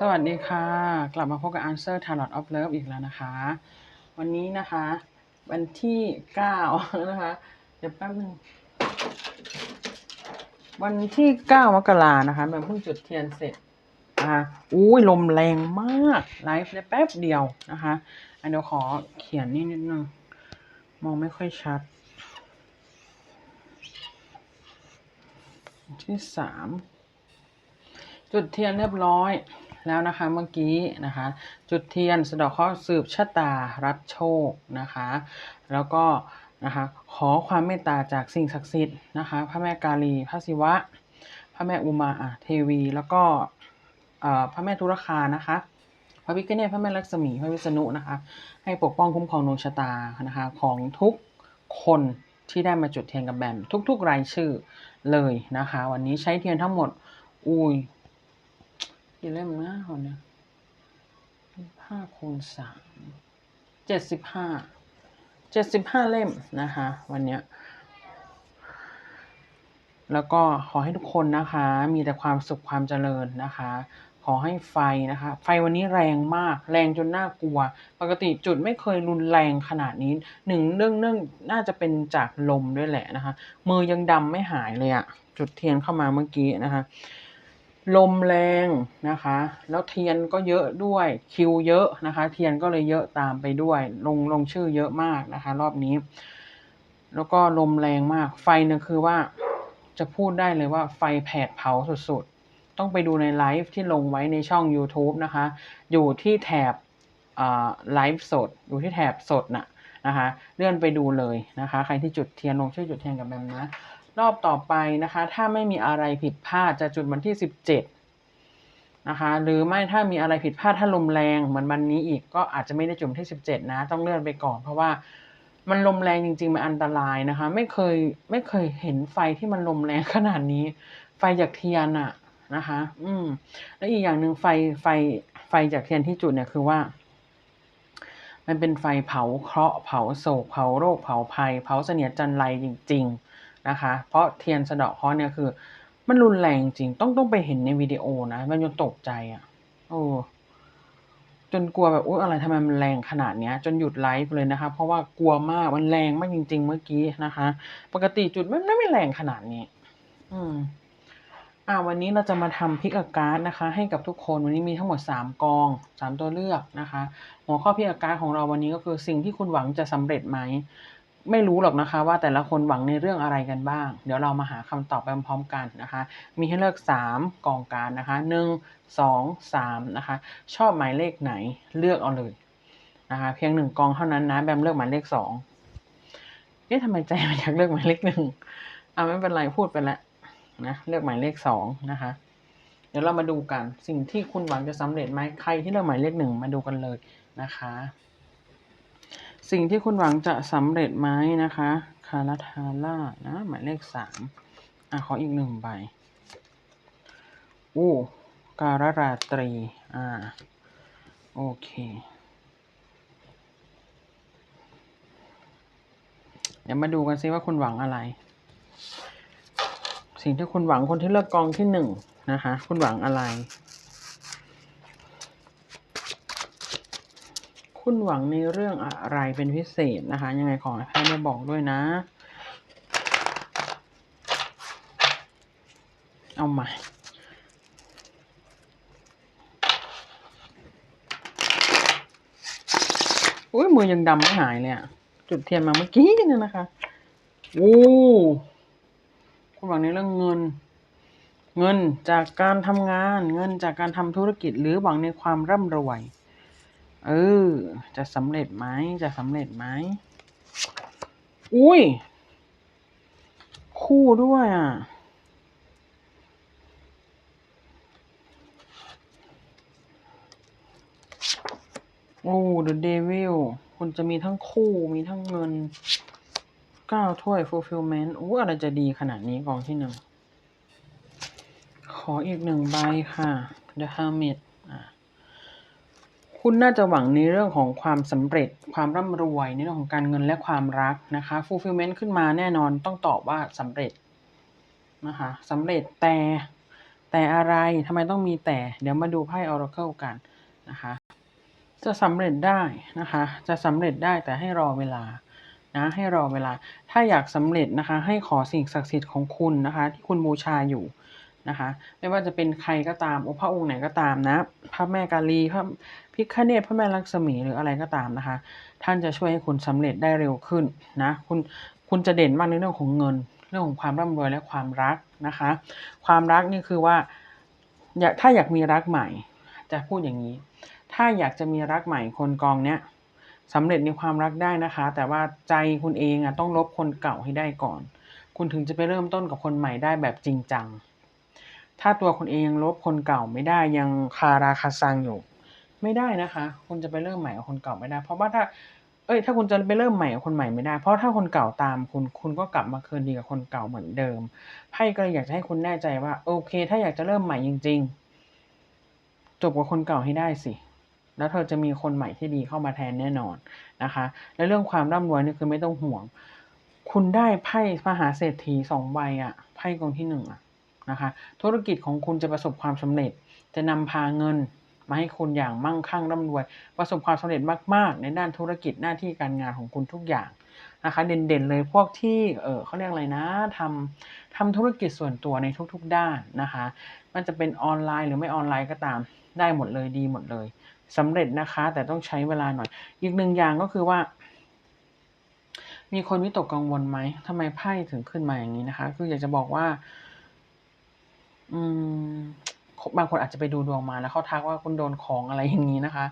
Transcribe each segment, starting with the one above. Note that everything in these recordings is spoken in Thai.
สวัสดีค่ะ กลับมาพบกับ Answer Tarot of Love อีกแล้วนะคะ วันนี้นะคะ วันที่ 9 นะคะ เดี๋ยวแป๊บนึง วันที่ 9 มกรานะคะแบบเพิ่งจุดเทียนเสร็จนะคะอุ้ยลมแรงมากไลฟ์ได้แป๊บเดียวนะคะอันเดี๋ยวขอเขียนนิดนึงมองไม่ค่อยชัด ที่สามจุดเทียนเรียบร้อย แล้วนะคะเมื่อกี้นะคะ จุดเทียนสะดอกเคราะห์สืบชะตารับโชคนะคะ แล้วก็นะคะขอความเมตตาจากสิ่งศักดิ์สิทธิ์นะคะพระแม่กาลีพระศิวะ พระแม่อุมาอะเทวี แล้วก็พระแม่ทุรคานะคะพระพิฆเนศพระแม่ลักษมีพระวิษณุนะคะ ให้ปกป้องคุ้มครองดวงชะตานะคะของทุกคนที่ได้มาจุดเทียนกับแบมทุก ๆ รายชื่อเลยนะคะ วันนี้ใช้เทียนทั้งหมดอุ้ย กี่เล่มนะคนเนี้ยห้าคูณสามเจ็ดสิบห้าเจ็ดสิบห้าเล่มนะคะ วันเนี้ยแล้วก็ขอให้ทุกคนนะคะ มีแต่ความสุขความเจริญนะคะ ขอให้ไฟนะคะ ไฟวันนี้แรงมาก แรงจนน่ากลัว ปกติจุดไม่เคยรุนแรงขนาดนี้หนึ่งเรื่องเรื่องน่าจะเป็นจากลมด้วยแหละนะคะ มือยังดำไม่หายเลยอะจุดเทียนเข้ามาเมื่อกี้นะคะ ลมแรงนะคะ แล้วเทียนก็เยอะด้วยคิวเยอะนะคะ เทียนก็เลยเยอะตามไปด้วย ลงลงชื่อเยอะมากนะคะ รอบนี้ แล้วก็ลมแรงมาก ไฟเนี่ยคือว่าจะพูดได้เลยว่าไฟแผดเผาสุดๆ ต้องไปดูในไลฟ์ที่ลงไว้ในช่อง YouTube นะคะ อยู่ที่แถบไลฟ์สด อยู่ที่แถบสดน่ะนะคะ เลื่อนไปดูเลยนะคะ ใครที่จุดเทียนลงชื่อจุดเทียนกับแบมนะ รอบต่อไปนะคะ ถ้าไม่มีอะไรผิดพลาดจะจุดวันที่สิบเจ็ดนะคะ หรือไม่ถ้ามีอะไรผิดพลาดถ้าลมแรงเหมือนวันนี้อีกก็อาจจะไม่ได้จุดที่สิบเจ็ดนะ ต้องเลื่อนไปก่อน เพราะว่ามันลมแรงจริง ๆ มันอันตรายนะคะ ไม่เคยไม่เคยเห็นไฟที่มันลมแรงขนาดนี้ ไฟจากเทียนอะนะคะ อืม และอีกอย่างหนึ่งไฟไฟไฟจากเทียนที่จุดเนี่ยคือว่า มันเป็นไฟเผาเคราะห์เผาโศกเผาโรคเผาภัย เผาเสนียดจันไรจริง ๆ นะคะ เพราะเทียนสะเดาะเคราะห์เนี่ยคือ มันรุนแรงจริงต้องต้องไปเห็นในวิดีโอนะมันจนตกใจอะ่ะโอ้จนกลัวแบบอุ้ยอะไรทำไมมันแรงขนาดเนี้ย จนหยุดไลฟ์เลยนะคะ เพราะว่ากลัวมากมันแรงมากจริง ๆ เมื่อกี้นะคะ ปกติจุดมันไม่ไม่แรงขนาดนี้ อืมอ่าวันนี้เราจะมาทำพิกอาการ์ดนะคะ ให้กับทุกคนวันนี้มีทั้งหมด 3 กอง 3 ตัวเลือกนะคะ หัวข้อพิกอาการ์ดของเราวันนี้ก็คือสิ่งที่คุณหวังจะสำเร็จไหม ไม่รู้หรอกนะคะ ว่าแต่ละคนหวังในเรื่องอะไรกันบ้าง เดี๋ยวเรามาหาคำตอบไปพร้อมๆกันนะคะ มีให้เลือก 3กองการนะคะ1 2 3นะคะ ชอบหมายเลขไหนเลือกเอาเลยนะคะ เพียงหนึ่งกองเท่านั้นนะ แบมเลือกหมายเลขสองเอ๊ะทำไมใจมันอยากเลือกหมายเลขหนึ่งอ่าไม่เป็นไรพูดไปแล้วนะเลือกหมายเลขสองนะคะ เดี๋ยวเรามาดูกัน สิ่งที่คุณหวังจะสำเร็จไหมใครที่เลือกหมายเลขหนึ่งมาดูกันเลยนะคะ สิ่งที่คุณหวังจะสำเร็จไหมนะคะ คาราทาร่านะ หมายเลขสามอะขออีกหนึ่งใบ อู้ การราตรี อ่า โอเค เดี๋ยวมาดูกันซิว่าคุณหวังอะไร สิ่งที่คุณหวังคนที่เลือกกองที่หนึ่งนะคะ คุณหวังอะไร คุณหวังในเรื่องอะไรเป็นพิเศษนะคะ ยังไงขอให้ไพ่มาบอกด้วยนะ เอาใหม่อุ้ยมือยังดำไม่หายเลยอะจุดเทียนมาเมื่อกี้เนี่ยนะคะโอ้คุณหวังในเรื่องเงิน เงินจากการทำงาน เงินจากการทำธุรกิจหรือหวังในความร่ำรวย เออ จะสำเร็จไหมจะสำเร็จไหมอุ้ย คู่ด้วยอะ โอ้ The Devil คุณจะมีทั้งคู่มีทั้งเงินเก้าถ้วย fulfillment อู้อะไรจะดีขนาดนี้กองที่หนึ่ง ขออีกหนึ่งใบค่ะ The Hermit คุณน่าจะหวังในเรื่องของความสำเร็จ ความร่ำรวยในเรื่องของการเงินและความรักนะคะ fulfillment ขึ้นมาแน่นอนต้องตอบว่าสำเร็จนะคะสำเร็จแต่แแต่อะไรทำไมต้องมีแต่ เดี๋ยวมาดูไพ่ Oracle กันนะคะจะสำเร็จได้นะคะจะสำเร็จได้แต่ให้รอเวลานะให้รอเวลา ถ้าอยากสำเร็จนะคะให้ขอสิ่งศักดิ์สิทธิ์ของคุณนะคะที่คุณบูชาอยู่ นะคะ ไม่ว่าจะเป็นใครก็ตามพระองค์ไหนก็ตามนะพระแม่กาลีพระพิฆเนศพระแม่ลักษมีหรืออะไรก็ตามนะคะ ท่านจะช่วยให้คุณสำเร็จได้เร็วขึ้นนะคุณคุณจะเด่นมากในเรื่องของเงิน เรื่องของความร่ำรวยและความรักนะคะ ความรักนี่คือว่าอยากถ้าอยากมีรักใหม่ จะพูดอย่างนี้ ถ้าอยากจะมีรักใหม่คนกองเนี้ยสำเร็จในความรักได้นะคะ แต่ว่าใจคุณเองอะต้องลบคนเก่าให้ได้ก่อน คุณถึงจะไปเริ่มต้นกับคนใหม่ได้แบบจริงจัง ถ้าตัวคุณเองลบคนเก่าไม่ได้ยังคาราคาซังอยู่ ไม่ได้นะคะ คุณจะไปเริ่มใหม่กับคนเก่าไม่ได้ เพราะว่าถ้า เอ้ย ถ้าคุณจะไปเริ่มใหม่กับคนใหม่ไม่ได้ เพราะถ้าคนเก่าตามคุณคุณก็กลับมาคืนดีกับคนเก่าเหมือนเดิมไพ่ก็เลยอยากจะให้คุณแน่ใจว่า โอเค ถ้าอยากจะเริ่มใหม่จริง ๆ จบกับคนเก่าให้ได้สิแล้วเธอจะมีคนใหม่ที่ดีเข้ามาแทนแน่นอนนะคะ และเรื่องความร่ำรวยนี่คือไม่ต้องห่วง คุณได้ไพ่มหาเศรษฐีสองใบอะไพ่กองที่หนึ่งอะ นะคะ ธุรกิจของคุณจะประสบความสำเร็จ จะนำพาเงินมาให้คุณอย่างมั่งคั่งร่ำรวย ประสบความสำเร็จมาก ๆ ในด้านธุรกิจหน้าที่การงานของคุณทุกอย่างนะคะ เด่นๆเลยพวกที่เออเขาเรียกอะไรนะทำทำธุรกิจส่วนตัวในทุกๆ ด้านนะคะ มันจะเป็นออนไลน์หรือไม่ออนไลน์ก็ตามได้หมดเลยดีหมดเลยสำเร็จนะคะ แต่ต้องใช้เวลาหน่อย อีกหนึ่งอย่างก็คือว่า มีคนวิตกกังวลไหมทำไมไพ่ถึงขึ้นมาอย่างนี้นะคะ คืออยากจะบอกว่า อืม บางคนอาจจะไปดูดวงมาแล้วเขาทักว่าคุณโดนของอะไรอย่างนี้นะคะ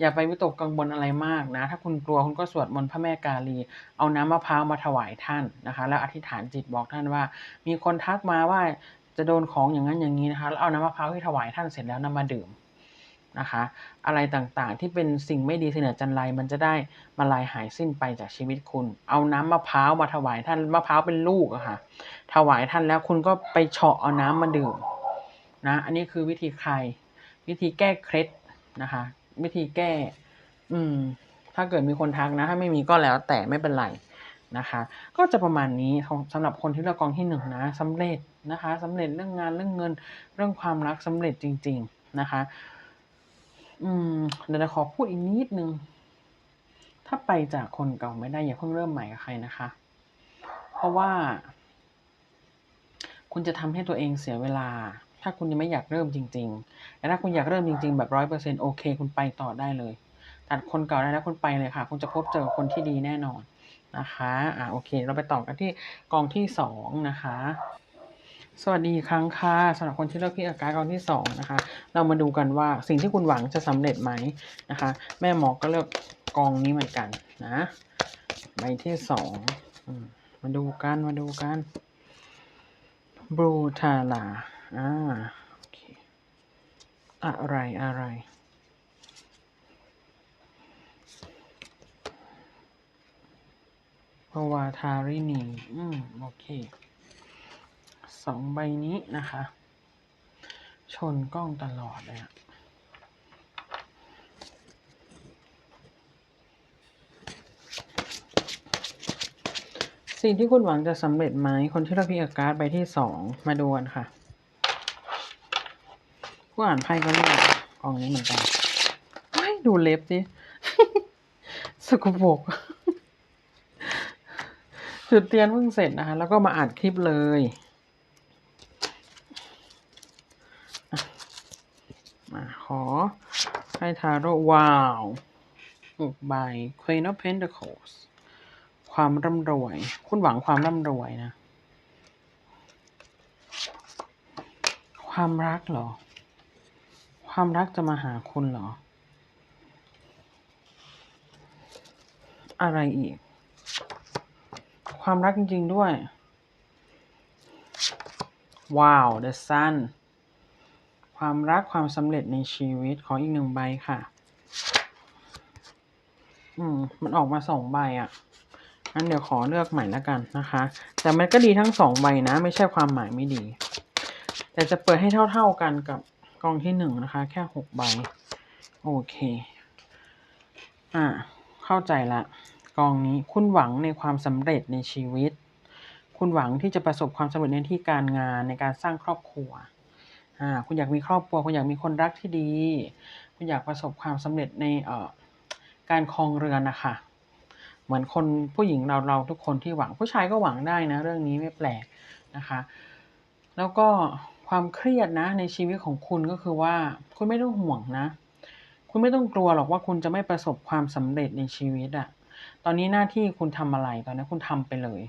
อย่าไปวิตกกังวลอะไรมากนะ ถ้าคุณกลัวคุณก็สวดมนต์พระแม่กาลี เอาน้ำมะพร้าวมาถวายท่านนะคะ แล้วอธิษฐานจิตบอกท่านว่า มีคนทักมาว่าจะโดนของอย่างนั้นอย่างนี้นะคะ แล้วเอาน้ำมะพร้าวที่ถวายท่านเสร็จแล้วนำมาดื่ม นะคะ อะไรต่างๆ ที่เป็นสิ่งไม่ดีเสนอจันไรมันจะได้มาลายหายสิ้นไปจากชีวิตคุณ เอาน้ำมะพร้าวมาถวายท่านมะพร้าวเป็นลูกอะค่ะ ถวายท่านแล้วคุณก็ไปเฉาะเอาน้ำมาดื่มนะอันนี้คือวิธีคลายวิธีแก้เคล็ดนะคะ วิธีแก้ อืม ถ้าเกิดมีคนทักนะ ถ้าไม่มีก็แล้วแต่ไม่เป็นไรนะคะ ก็จะประมาณนี้ของสำหรับคนที่เลือกกองที่หนึ่งนะสำเร็จนะคะสำเร็จเรื่องงานเรื่องเงิน เรื่องความรักสำเร็จจริง ๆนะคะ อืมเดี๋ยวจะขอพูดอีกนิดนึง ถ้าไปจากคนเก่าไม่ได้อย่าเพิ่งเริ่มใหม่กับใครนะคะ เพราะว่า คุณจะทำให้ตัวเองเสียเวลา ถ้าคุณยังไม่อยากเริ่มจริงๆแต่ถ้าคุณอยากเริ่มจริง ๆ แบบร้อยเปอร์เซ็นโอเค คุณไปต่อได้เลยตัดคนเก่าได้แล้วคุณไปเลยค่ะ คุณจะพบเจอคนที่ดีแน่นอนนะคะ อ่าโอเค เราไปต่อกันที่กองที่สองนะคะ สวัสดีครั้งค่ะสำหรับคนที่เลือกพี่อากาศกองที่สองนะคะ เรามาดูกันว่าสิ่งที่คุณหวังจะสำเร็จไหมนะคะ แม่หมอก็เลือกกองนี้เหมือนกันนะใบที่สองมมาดูกันมาดูกันบรูทาลาอ่าโอเคอะไรอะไรพวาทารินี อืม โอเค สองใบนี้นะคะ ชนกล้องตลอดเลยอะสิ่งที่คุณหวังจะสำเร็จไหมคนที่รับพิอาการ์ดใบที่สองมาดูกันค่ะผู้อ่านไพ่ก็เลือกกองนี้เหมือนกันดูเล็บดิสกปรกจุดเทียนเพิ่งเสร็จนะคะ แล้วก็มาอัดคลิปเลยอะมาขอ ให้ทาโร่ว้าวหกใบ Queen of Pentacles ความร่ำรวย คุณหวังความร่ำรวยนะ ความรักเหรอ ความรักจะมาหาคุณเหรอ อะไรอีก ความรักจริง ๆ ด้วย ว้าว the sun ความรักความสำเร็จในชีวิตขออีกหนึ่งใบค่ะ อืม มันออกมาสองใบอะ่ะงั้นเดี๋ยวขอเลือกใหม่ล้วกันนะคะ แต่มันก็ดีทั้งสองใบนะ ไม่ใช่ความหมายไม่ดี แต่จะเปิดให้เท่าๆกันกับกองที่หนึ่งนะคะ แค่หกใบ โอเค อ่า เข้าใจละกองนี้คุณหวังในความสำเร็จในชีวิต คุณหวังที่จะประสบความสำเร็จในที่การงานในการสร้างครอบครัว อ่าคุณอยากมีครอบครัว คุณอยากมีคนรักที่ดี คุณอยากประสบความสำเร็จในเอ่อการครองเรือนนะคะเหมือนคนผู้หญิงเราเราทุกคนที่หวังผู้ชายก็หวังได้นะ เรื่องนี้ไม่แปลกนะคะ แล้วก็ความเครียดนะในชีวิตของคุณก็คือว่าคุณไม่ต้องห่วงนะ คุณไม่ต้องกลัวหรอกว่าคุณจะไม่ประสบความสำเร็จในชีวิตอะตอนนี้หน้าที่คุณทำอะไรตอนนี้คุณทำไปเลย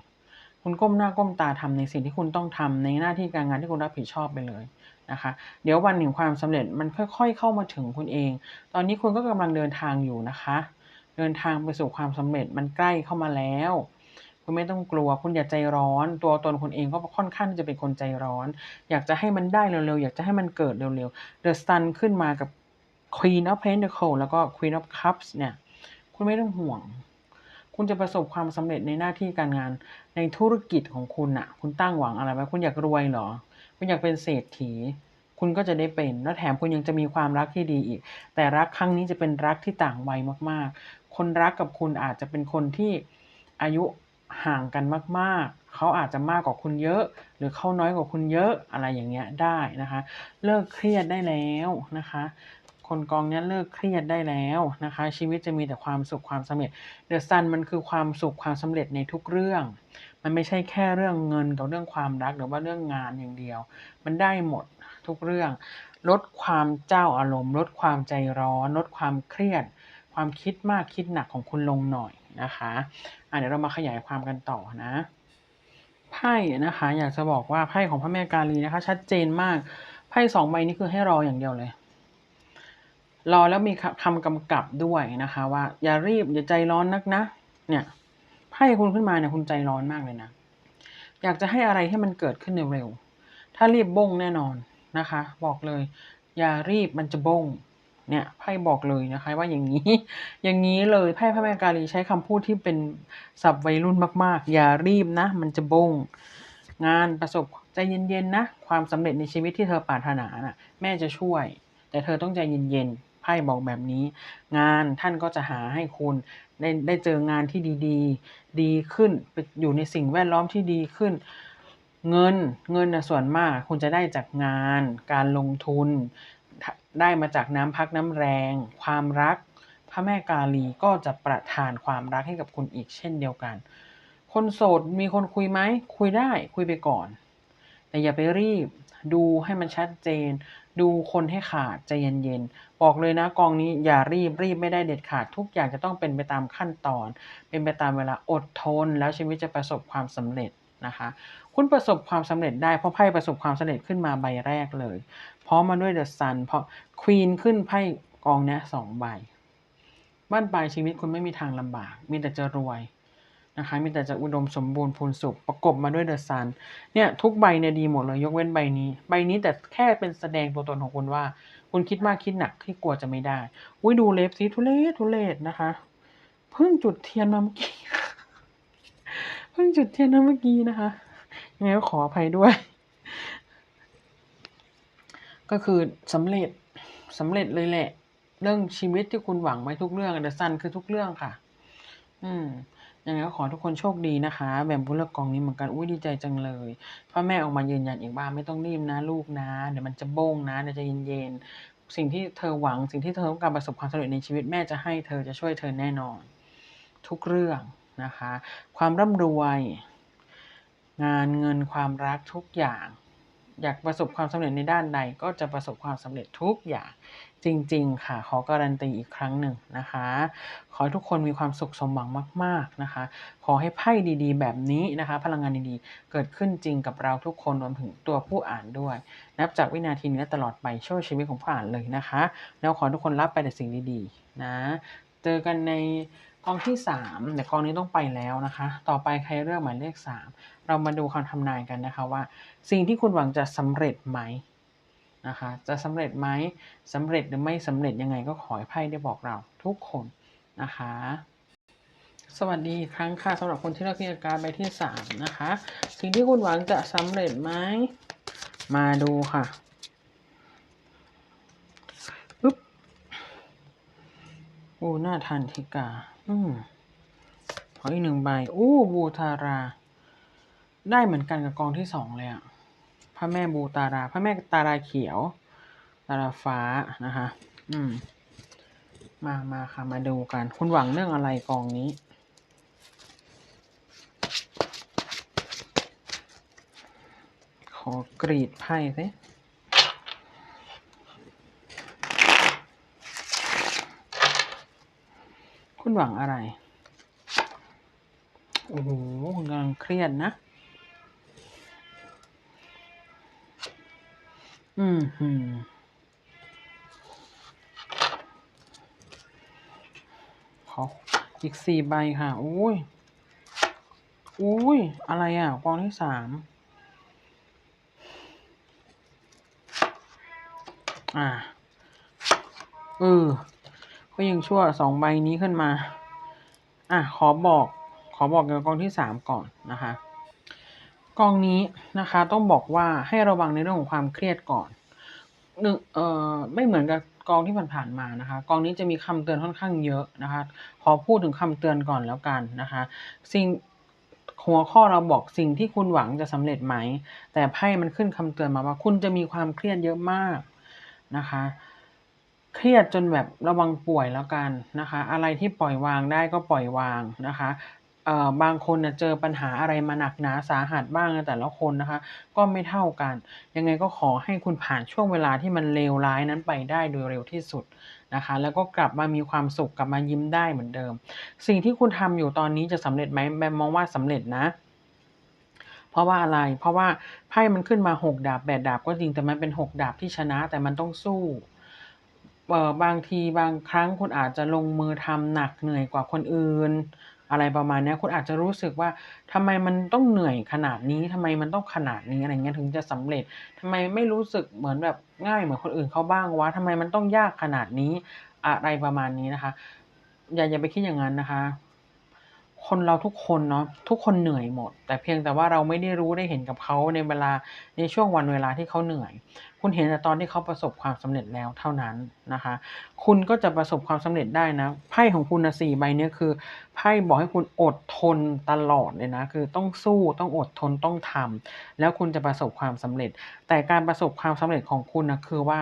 คุณก้มหน้าก้มตาทำในสิ่งที่คุณต้องทำในหน้าที่การงานที่คุณรับผิดชอบไปเลยนะคะ เดี๋ยววันแห่งความสำเร็จมันค่อย ๆ เข้ามาถึงคุณเอง ตอนนี้คุณก็กำลังเดินทางอยู่นะคะ เดินทางไปสู่ความสำเร็จมันใกล้เข้ามาแล้ว คุณไม่ต้องกลัว คุณอย่าใจร้อน ตัวตนคุณเองก็ค่อนข้างที่จะเป็นคนใจร้อน อยากจะให้มันได้เร็วๆ อยากจะให้มันเกิดเร็วๆ The Sun ขึ้นมากับ Queen of Pentacles แล้วก็ Queen of Cups เนี่ย คุณไม่ต้องห่วง คุณจะประสบความสำเร็จในหน้าที่การงานในธุรกิจของคุณน่ะคุณตั้งหวังอะไรไว้คุณอยากรวยเหรอ คุณอยากเป็นเศรษฐี คุณก็จะได้เป็น แล้วแถมคุณยังจะมีความรักที่ดีอีก แต่รักครั้งนี้จะเป็นรักที่ต่างวัยมาก ๆ คนรักกับคุณอาจจะเป็นคนที่อายุห่างกันมาก ๆ เขาอาจจะมากกว่าคุณเยอะ หรือเขาน้อยกว่าคุณเยอะอะไรอย่างเงี้ยได้นะคะ เลิกเครียดได้แล้วนะคะ คนกองนี้เลิกเครียดได้แล้วนะคะ ชีวิตจะมีแต่ความสุขความสำเร็จ The Sun มันคือความสุขความสำเร็จในทุกเรื่อง มันไม่ใช่แค่เรื่องเงินกับเรื่องความรักหรือว่าเรื่องงานอย่างเดียว มันได้หมดทุกเรื่อง ลดความเจ้าอารมณ์ ลดความใจร้อน ลดความเครียด ความคิดมากคิดหนักของคุณลงหน่อยนะคะอ่าเดี๋ยวเรามาขยายความกันต่อนะไพ่นะคะ อยากจะบอกว่าไพ่ของพระแม่กาลีนะคะ ชัดเจนมากไพ่2ใบนี้คือให้รออย่างเดียวเลย รอแล้วมีคำกำกับด้วยนะคะว่าอย่ารีบอย่าใจร้อนนักนะ เนี่ยไพ่คุณขึ้นมาเนี่ยคุณใจร้อนมากเลยนะ อยากจะให้อะไรให้มันเกิดขึ้นเร็วๆถ้ารีบบ้งแน่นอนนะคะ บอกเลย อย่ารีบมันจะบ้งเนี่ยไพ่บอกเลยนะคะว่าอย่างงี้ อย่างงี้เลยไพ่พระแม่กาลีใช้คำพูดที่เป็นศัพท์วัยรุ่นมาก ๆ อย่ารีบนะ มันจะบง งานประสบใจเย็นๆนะ ความสำเร็จในชีวิตที่เธอปรารถนาน่ะ แม่จะช่วย แต่เธอต้องใจเย็นๆ พ่บอกแบบนี้ งานท่านก็จะหาให้คุณได้ได้เจองานที่ดีๆ ดีขึ้นไปอยู่ในสิ่งแวดล้อมที่ดีขึ้น เงินเงินนะส่วนมากคุณจะได้จากงาน การลงทุน ได้มาจากน้ำพักน้ำแรง ความรัก พระแม่กาลีก็จะประทานความรักให้กับคุณอีกเช่นเดียวกัน คนโสดมีคนคุยไหมคุยได้คุยไปก่อน แต่อย่าไปรีบ ดูให้มันชัดเจน ดูคนให้ขาดใจเย็นๆ บอกเลยนะกองนี้อย่ารีบรีบไม่ได้เด็ดขาดทุกอย่างจะต้องเป็นไปตามขั้นตอน เป็นไปตามเวลาอดทน แล้วชีวิตจะประสบความสำเร็จนะคะ คุณประสบความสำเร็จได้เพราะไพ่ประสบความสำเร็จขึ้นมาใบแรกเลยพร้อมมาด้วย The Sun เพราะ Queen ขึ้นไพ่กองนี้ย2ใบบั้นปลายชีวิตคุณไม่มีทางลำบาก มีแต่จะรวย นะคะมีแต่จะอุดมสมบูรณ์พูนสุขประกบมาด้วย The Sun เนี่ยทุกใบเนี่ยดีหมดเลยยกเว้นใบนี้ ใบนี้แต่แค่เป็นแสดงตัวตนของคุณว่า คุณคิดมากคิดหนักที่กลัวจะไม่ได้อุ๊ยดูเล็บสิทุเรศทุเรศนะคะเพิ่งจุดเทียนมาเมื่อกี้เพิ่งจุดเทียนมาเมื่อกี้นะคะยังไงก็ขออภัยด้วย ก็คือสำเร็จสำเร็จเลยแหละ เรื่องชีวิตที่คุณหวังไว้ทุกเรื่อง The Sun คือทุกเรื่องค่ะ อืม ยังไงก็ขอทุกคนโชคดีนะคะ แบ่งผู้เลือกกองนี้เหมือนกันอุ๊ยดีใจจังเลยพระแม่ออกมายืนยันอีกว่าไม่ต้องรีบนะลูกนะเดี๋ยวมันจะบ้งนะเดี๋ยวใจเย็นๆสิ่งที่เธอหวังสิ่งที่เธอต้องการประสบความสำเร็จในชีวิตแม่จะให้เธอจะช่วยเธอแน่นอน ทุกเรื่องนะคะ ความร่ำรวย งานเงินความรักทุกอย่าง อยากประสบความสำเร็จในด้านใดก็จะประสบความสำเร็จทุกอย่าง จริง ๆ ค่ะ ขอการันตีอีกครั้งหนึ่งนะคะ ขอให้ทุกคนมีความสุขสมหวังมาก ๆนะคะ ขอให้ไพ่ดีๆ แบบนี้นะคะ พลังงานดีๆ เกิดขึ้นจริงกับเราทุกคนรวมถึงตัวผู้อ่านด้วย นับจากวินาทีนี้และตลอดไปช่วยชีวิตของผู้อ่านเลยนะคะ แล้วขอทุกคนรับไปแต่สิ่งดีๆนะเจอกันในกองที่ 3 แต่กองนี้ต้องไปแล้วนะคะ ต่อไปใครเลือกหมายเลข 3 เรามาดูคำทำนายกันนะคะว่า สิ่งที่คุณหวังจะสำเร็จไหม นะคะ จะสำเร็จไหมสำเร็จหรือไม่สำเร็จยังไงก็ขอให้ไพ่ได้บอกเราทุกคนนะคะ สวัสดีครั้งค่ะสำหรับคนที่เลือกที่จะการใบที่3นะคะ สิ่งที่คุณหวังจะสำเร็จไหมมาดูค่ะปึ๊บโอ้หน่าทานทิกา อืมขออีกหนึ่งใบอู้บูทารา ได้เหมือนกันกับกองที่สองเลยอะ พระแม่บูตาราพระแม่ตาราเขียว ตาราฟ้านะคะอืม มามาค่ะมาดูกัน คุณหวังเรื่องอะไรกองนี้ ขอกรีดไพ่สิคุณหวังอะไร โอ้โหคุณกำลังเครียดนะ อืมหืมขออีกสี่ใบค่ะ อุ้ย อุ้ย อะไรอะกองที่สามอ่า เออ ก็ยังชั่วสองใบนี้ขึ้นมา อะ ขอบอก ขอบอกเกี่ยวกับกองที่สามก่อนนะคะ กองนี้นะคะต้องบอกว่าให้ระวังในเรื่องของความเครียดก่อนหนึ่งเอ่อไม่เหมือนกับกองที่ผ่านๆมานะคะ กองนี้จะมีคำเตือนค่อนข้างเยอะนะคะ ขอพูดถึงคำเตือนก่อนแล้วกันนะคะ สิ่งหัวข้อเราบอกสิ่งที่คุณหวังจะสำเร็จไหม แต่ไพ่มันขึ้นคำเตือนมาว่าคุณจะมีความเครียดเยอะมากนะคะ เครียดจนแบบระวังป่วยแล้วกันนะคะ อะไรที่ปล่อยวางได้ก็ปล่อยวางนะคะ เอ่อบางคนนะเจอปัญหาอะไรมาหนักหนาสาหัสบ้างนะแต่ละคนนะคะ ก็ไม่เท่ากัน ยังไงก็ขอให้คุณผ่านช่วงเวลาที่มันเลวร้ายนั้นไปได้โดยเร็วที่สุดนะคะ แล้วก็กลับมามีความสุขกลับมายิ้มได้เหมือนเดิม สิ่งที่คุณทำอยู่ตอนนี้จะสำเร็จไหมแบมมองว่าสำเร็จนะเพราะว่าอะไร เพราะว่าไพ่มันขึ้นมาหกดาบแปดดาบก็จริง แต่มันเป็นหกดาบที่ชนะ แต่มันต้องสู้ บางทีบางครั้งคุณอาจจะลงมือทำหนักเหนื่อยกว่าคนอื่น อะไรประมาณนี้คุณอาจจะรู้สึกว่าทำไมมันต้องเหนื่อยขนาดนี้ทำไมมันต้องขนาดนี้อะไรเงี้ยถึงจะสำเร็จทำไมไม่รู้สึกเหมือนแบบง่ายเหมือนคนอื่นเขาบ้างวะทำไมมันต้องยากขนาดนี้อะไรประมาณนี้นะคะ อย่าอย่าไปคิดอย่างนั้นนะคะ คนเราทุกคนเนาะทุกคนเหนื่อยหมด แต่เพียงแต่ว่าเราไม่ได้รู้ได้เห็นกับเขาในเวลาในช่วงวันเวลาที่เขาเหนื่อย คุณเห็นแต่ตอนที่เขาประสบความสำเร็จแล้วเท่านั้นนะคะ คุณก็จะประสบความสำเร็จได้นะไพ่ของคุณนะสี่ใบเนี้ยคือไพ่บอกให้คุณอดทนตลอดเลยนะคือต้องสู้ต้องอดทนต้องทำแล้วคุณจะประสบความสำเร็จ แต่การประสบความสำเร็จของคุณนะคือว่า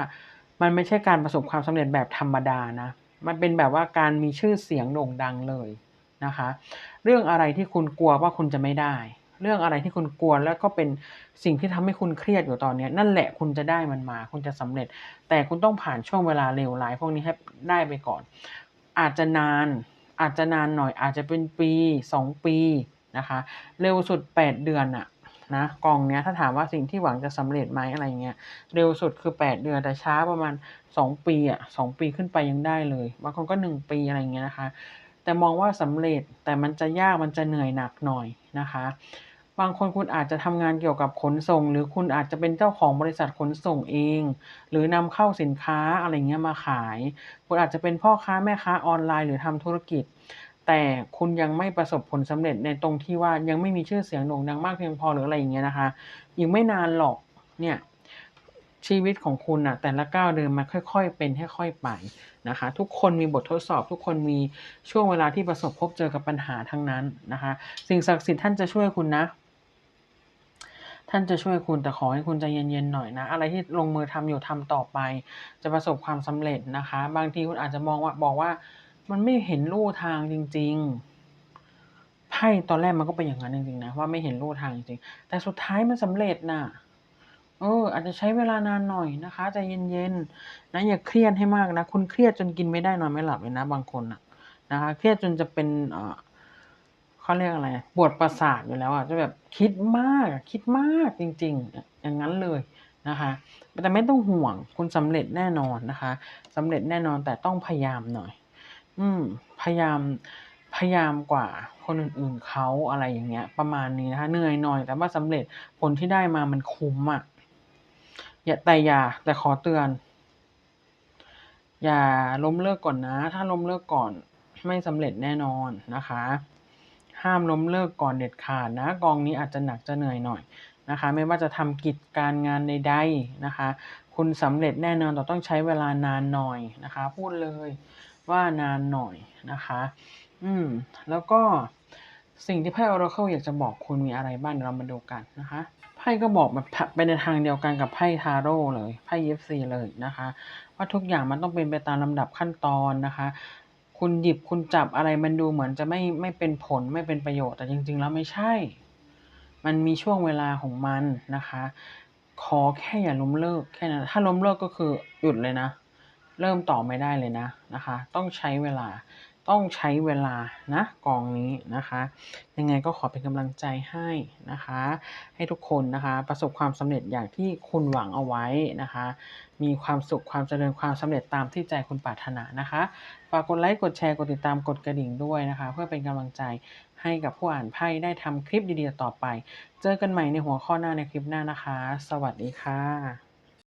มันไม่ใช่การประสบความสำเร็จแบบธรรมดานะมันเป็นแบบว่าการมีชื่อเสียงโด่งดังเลย นะคะ เรื่องอะไรที่คุณกลัวว่าคุณจะไม่ได้ เรื่องอะไรที่คุณกลัวแล้วก็เป็นสิ่งที่ทำให้คุณเครียดอยู่ตอนนี้ นั่นแหละคุณจะได้มันมา คุณจะสำเร็จ แต่คุณต้องผ่านช่วงเวลาเลวร้ายพวกนี้ให้ได้ไปก่อน อาจจะนานอาจจะนานหน่อยอาจจะเป็นปีสองปีนะคะ เร็วสุดแปดเดือนอะนะกองเนี้ยถ้าถามว่าสิ่งที่หวังจะสำเร็จไหมอะไรเงี้ยเร็วสุดคือแปดเดือนแต่ช้าประมาณสองปีอะสองปีขึ้นไปยังได้เลยบางคนก็หนึ่งปีอะไรเงี้ยนะคะ แต่มองว่าสำเร็จแต่มันจะยากมันจะเหนื่อยหนักหน่อยนะคะ บางคนคุณอาจจะทำงานเกี่ยวกับขนส่ง หรือคุณอาจจะเป็นเจ้าของบริษัทขนส่งเอง หรือนำเข้าสินค้าอะไรเงี้ยมาขาย คุณอาจจะเป็นพ่อค้าแม่ค้าออนไลน์หรือทำธุรกิจ แต่คุณยังไม่ประสบผลสำเร็จในตรงที่ว่ายังไม่มีชื่อเสียงโด่งดังมากเพียงพอหรืออะไรอย่างเงี้ยนะคะอีกไม่นานหรอกเนี่ย ชีวิตของคุณน่ะแต่ละก้าวเดินมาค่อยๆ เป็นค่อยๆไปนะคะ ทุกคนมีบททดสอบ ทุกคนมีช่วงเวลาที่ประสบพบเจอกับปัญหาทั้งนั้นนะคะ สิ่งศักดิ์สิทธิ์ท่านจะช่วยคุณนะ ท่านจะช่วยคุณแต่ขอให้คุณใจเย็นๆหน่อยนะ อะไรที่ลงมือทำอยู่ทำต่อไป จะประสบความสำเร็จนะคะ บางทีคุณอาจจะมองว่าบอกว่ามันไม่เห็นลู่ทางจริง ๆไพ่ตอนแรกมันก็เป็นอย่างนั้นจริงๆนะว่าไม่เห็นลู่ทางจริงๆแต่สุดท้ายมันสำเร็จน่ะ เออ อาจจะใช้เวลานานหน่อยนะคะใจเย็นๆนะอย่าเครียดให้มากนะคุณเครียดจนกินไม่ได้นอนไม่หลับเลยนะ บางคนนะนะคะเครียดจนจะเป็นเอ่อเขาเรียกอะไรปวดประสาทอยู่แล้วอะจะแบบคิดมากคิดมากจริง ๆ อย่างนั้นเลยนะคะแต่ไม่ต้องห่วงคุณสำเร็จแน่นอนนะคะสำเร็จแน่นอนแต่ต้องพยายามหน่อย อืมพยายามพยายามกว่าคนอื่นๆเขาอะไรอย่างเงี้ย ประมาณนี้นะคะเหนื่อยหน่อย แต่ว่าสำเร็จผลที่ได้มามันคุ้มอะ อย่าแต่อย่าแต่ขอเตือน อย่าล้มเลิกก่อนนะ ถ้าล้มเลิกก่อนไม่สำเร็จแน่นอนนะคะ ห้ามล้มเลิกก่อนเด็ดขาดนะ กองนี้อาจจะหนักจะเหนื่อยหน่อยนะคะ ไม่ว่าจะทำกิจการงานใดๆนะคะ คุณสำเร็จแน่นอนแต่ต้องใช้เวลานานหน่อยนะคะ พูดเลยว่านานหน่อยนะคะ อืม แล้วก็สิ่งที่ไพ่ Oracle อยากจะบอกคุณมีอะไรบ้างเรามาดูกันนะคะ พ่พ่ก็บอกแบบไปในทางเดียวกันกับไพ่ทาโร่เลยไพ่ยิปซีเลยนะคะ ว่าทุกอย่างมันต้องเป็นไปตามลำดับขั้นตอนนะคะ คุณหยิบคุณจับอะไรมันดูเหมือนจะไม่ไม่เป็นผลไม่เป็นประโยชน์แต่จริง ๆ แล้วไม่ใช่ มันมีช่วงเวลาของมันนะคะ ขอแค่อย่าล้มเลิกแค่นั้นถ้าล้มเลิกก็คือหยุดเลยนะ เริ่มต่อไม่ได้เลยนะนะคะ ต้องใช้เวลา ต้องใช้เวลานะกองนี้นะคะ ยังไงก็ขอเป็นกำลังใจให้นะคะ ให้ทุกคนนะคะ ประสบความสำเร็จอย่างที่คุณหวังเอาไว้นะคะ มีความสุขความเจริญความสำเร็จตามที่ใจคุณปรารถนานะคะฝากกดไลค์กดแชร์กดติดตามกดกระดิ่งด้วยนะคะ เพื่อเป็นกำลังใจให้กับผู้อ่านไพ่ได้ทำคลิปดีๆต่อไป เจอกันใหม่ในหัวข้อหน้าในคลิปหน้านะคะ สวัสดีค่ะ